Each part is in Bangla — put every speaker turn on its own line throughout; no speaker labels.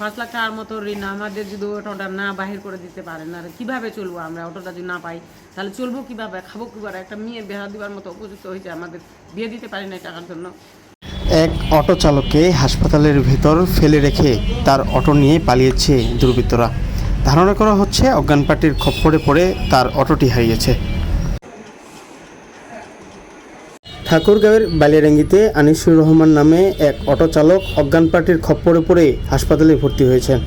পাঁচ লাখ টাকার মতো ঋণ আমাদের যদি অটোটা না বাহির করে দিতে পারেন আর কীভাবে চলবো আমরা? অটোটা যদি না পাই, তাহলে চলবো কীভাবে? খাব কীভাবে? একটা মেয়ে বেহা দেওয়ার মতো উপযুক্ত হয়েছে আমাদের বিয়ে দিতে পারি না টাকার জন্য।
এক অটো চালককে হাসপাতালের ভেতর ফেলে রেখে তার অটো নিয়ে পালিয়েছে দুর্বৃত্তরা। ধারণা করা হচ্ছে অজ্ঞান পার্টির খপ্পরে পড়ে তার অটোটি হারিয়েছে। ঠাকুরগাঁওয়ের বালিয়াডাঙ্গিতে আনিসুর রহমান নামে এক অটো চালক অজ্ঞান পার্টির খপ্পরে পড়ে হাসপাতালে ভর্তি হয়েছেন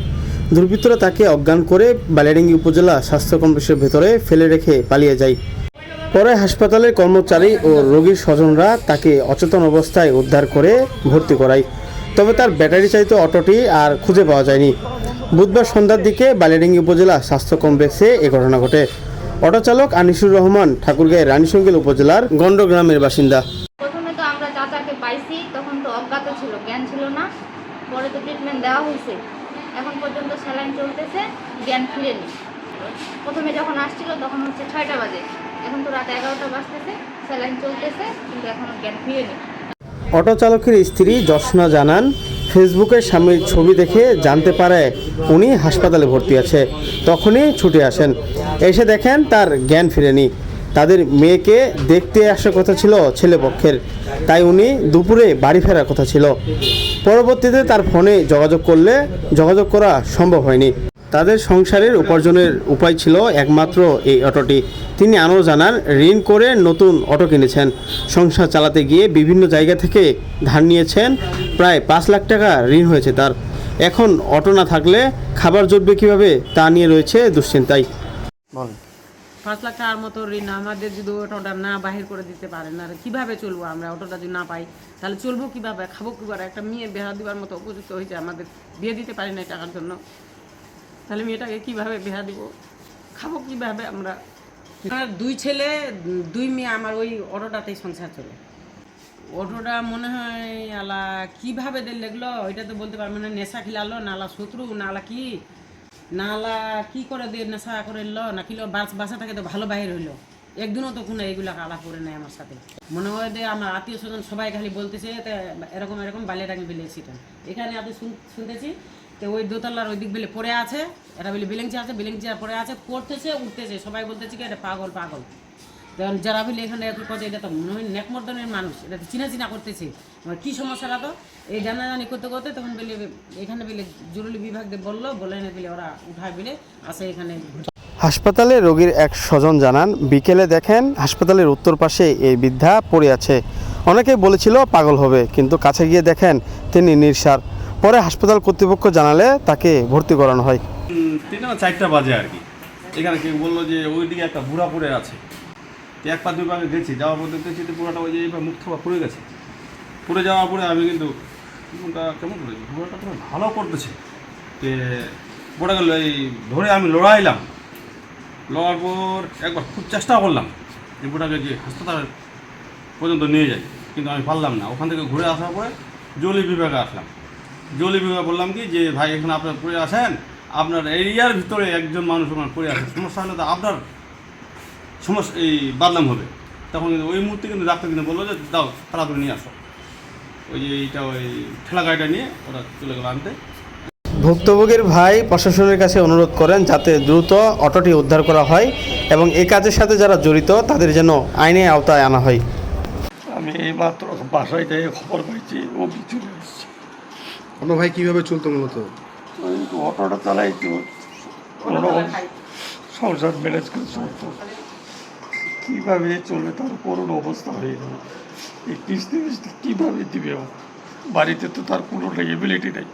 দুর্বৃত্তরা তাকে অজ্ঞান করে বালিয়াডাঙ্গি উপজেলা স্বাস্থ্য কমপ্লেক্সের ভেতরে ফেলে রেখে পালিয়ে যায়। পরে হাসপাতালের কর্মচারী ও রোগীর স্বজনরা তাকে অচেতন অবস্থায় উদ্ধার করে ভর্তি করায়। তবে তার ব্যাটারি চালিত অটোটি আর খুঁজে পাওয়া যায়নি। বুধবার সন্ধ্যার দিকে বালিয়াডাঙ্গি উপজেলা স্বাস্থ্য কমপ্লেক্সে এ ঘটনা ঘটে। অটো চালক আনিসুর রহমান ঠাকুরগাঁয়ের রানীশঙ্গেল উপজেলার গন্ড গ্রামের বাসিন্দা।
প্রথমে তো আমরা চাচাকে পাইছি তখন তো অজ্ঞাত ছিল জ্ঞান ছিল না। পরে তো ট্রিটমেন্ট দেওয়া হয়েছে। এখন পর্যন্ত স্যালাইন চলতেছে জ্ঞান ফিরেনি। প্রথমে যখন আসছিল তখন হচ্ছে ছয়টা বাজে। এখন তো রাত এগারোটা বাজতেছে স্যালাইন চলতেছে কিন্তু এখনও জ্ঞান ফিরেনি।
অটো চালকের স্ত্রী জশনা জানান ফেসবুকে স্বামীর ছবি দেখে জানতে পারে উনি হাসপাতালে ভর্তি আছে। তখনই ছুটে আসেন। এসে দেখেন তার জ্ঞান ফিরেনি। তাদের মেয়েকে দেখতে আসার কথা ছিল ছেলেপক্ষের তাই উনি দুপুরে বাড়ি ফেরার কথা ছিল। পরবর্তীতে তার ফোনে যোগাযোগ করলে যোগাযোগ করা সম্ভব হয়নি। তাদের সংসারের উপার্জনের উপায় ছিল একমাত্র এই অটোটি। তিনি আরও জানান ঋণ করে নতুন অটো কিনেছেন। সংসার চালাতে গিয়ে বিভিন্ন জায়গা থেকে ধার নিয়েছেন। প্রায় পাঁচ লাখ টাকা ঋণ হয়েছে তার। এখন অটো না থাকলে খাবার জুটবে কীভাবে তা নিয়ে রয়েছে দুশ্চিন্তায় বল
পাঁচ লাখ টাকার মতো ঋণ আমাদের যদি অটোটা না বাহির করে দিতে পারেন আর কীভাবে চলবো আমরা? অটোটা যদি না পাই তাহলে চলবো কীভাবে? খাব কীভাবে? একটা মেয়ে বেহা দিবার মতো উপযুক্ত হয়েছে আমাদের। বিয়ে দিতে পারি না টাকার জন্য। তাহলে মেয়েটাকে কীভাবে বেহা দিব? খাব কীভাবে আমরা? আমার দুই ছেলে, দুই মেয়ে, আমার ওই অটোটাতেই সংসার চলে। অটোটা মনে হয়, আলা, কীভাবে দিল লাগল ওইটা তো বলতে পারব না, নেশা খিলালো নালা শত্রু নালা কি? নালা কি করে দিয়ে নেশা করে এলো না কিলো বাস, বাসা থাকে তো ভালো বাহির হইল। একদিনও তো কোনো এইগুলা আলা করে নেয় আমার সাথে। মনে হয় যে আমার আত্মীয় স্বজন সবাই খালি বলতেছে এরকম এরকম বালিয়াটাঙ্গি বিলে সিটা এখানে আপনি শুন- শুনতেছি তো ওই দোতলার ওই দিক বেলে পড়ে আছে, এটা বলে বিলেংচি আছে, বিলেংচি আর পড়ে আছে, পড়তেছে, উঠতেছে, সবাই বলতেছে কি এটা পাগল পাগল। তখন যারা বলে এখানে কথা এটা তো মনে হয় নেকমর্দনের মানুষ, এটা তো চিনা চিনা করতেছে। আমার কী সমস্যাটা তো? এই জানাজানি করতে করতে তখন বলে এখানে বলে জরুরি বিভাগ বলল, বলে এনে বলে ওরা উঠায় বলে আসে এখানে।
হাসপাতালে রোগীর এক স্বজন জানান, বিকেলে দেখেন হাসপাতালের উত্তর পাশে এই বৃদ্ধা পড়ে আছে। অনেকেই বলেছিল পাগল হবে, কিন্তু কাছে গিয়ে দেখেন তিনি নির্সার। পরে হাসপাতাল কর্তৃপক্ষ জানালে তাকে ভর্তি করানো হয়।
তিনটা না চারটা বাজে আর কি। এখানে কেউ বলল যে ওইদিকে একটা বুড়া পড়ে আছে। এক পা দুই পাকে গেছি, যাওয়ার পর দেখতেছি বুড়াটা ওই যে এইবার মুখ থাকা পড়ে গেছে। পড়ে যাওয়ার পরে আমি কিন্তু কেমন করেছি বুড়াটা পুরো ভালো করতেছে। যে বুড়াকে এই ধরে আমি লড়াইলাম। লড়ার পর একবার খুব চেষ্টা করলাম যে বুড়াকে যে হাসপাতাল পর্যন্ত নিয়ে যাই, কিন্তু আমি পারলাম না। ওখান থেকে ঘুরে আসার পরে জলি বিভাগে আসলাম। জলি বিভাগে বললাম কি যে ভাই এখানে আপনার পড়ে আসেন। আপনার এরিয়ার ভিতরে একজন মানুষ ওখানে পড়ে আছে সমস্যা হলে তো আপনার সমস্যা এই বাদনাম হবে। তখন কিন্তু ওই মুহূর্তে কিন্তু ডাক্তার কিন্তু বলল যে দাও তাড়াতাড়ি নিয়ে আসো। ওই যে এইটা ওই ঠেলা গাড়িটা নিয়ে ওরা চলে গেলো আনতে।
ভুক্তভোগীর ভাই প্রশাসনের কাছে অনুরোধ করেন যাতে দ্রুত অটোটি উদ্ধার করা হয় এবং এই কাজের সাথে যারা জড়িত তাদের যেন আইনে আওতায় আনা হয়।
আমি এইমাত্র বাসায় খবর পাইছি ও চলে
অন্য ভাই কীভাবে চলতো মূলত?
ওই অটোটা চালাই তো কোনোরকম সংসার ম্যানেজ করে চলতো। কীভাবে চলে তার করুণ অবস্থা হয়ে গেল। এই কিস্তি মিস্তি কীভাবে দিবে বাড়িতে তো তার কোনো এবিলিটি নেই।